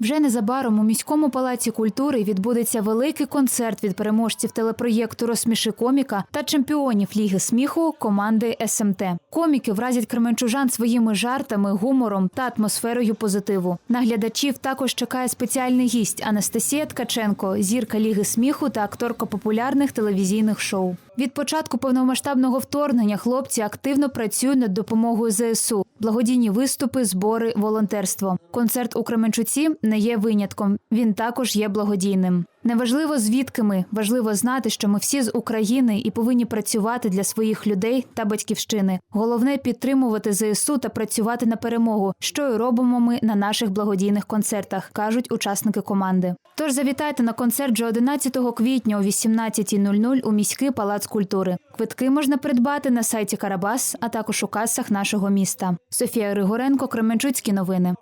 Вже незабаром у міському палаці культури відбудеться великий концерт від переможців телепроєкту Розсміши коміка та чемпіонів ліги сміху команди СМТ. Коміки вразять кременчужан своїми жартами, гумором та атмосферою позитиву. На глядачів також чекає спеціальний гість Анастасія Ткаченко, зірка ліги сміху та акторка популярних телевізійних шоу. Від початку повномасштабного вторгнення хлопці активно працюють над допомогою ЗСУ, благодійні виступи, збори, волонтерство. Концерт у Кременчуці не є винятком. Він також є благодійним. Неважливо звідки ми, важливо знати, що ми всі з України і повинні працювати для своїх людей та батьківщини. Головне підтримувати ЗСУ та працювати на перемогу, що і робимо ми на наших благодійних концертах, кажуть учасники команди. Тож завітайте на концерт вже 11 квітня о 18.00 у міський палац культури. Квитки можна придбати на сайті Карабас, а також у касах нашого міста. Софія Григоренко, Кременчуцькі новини.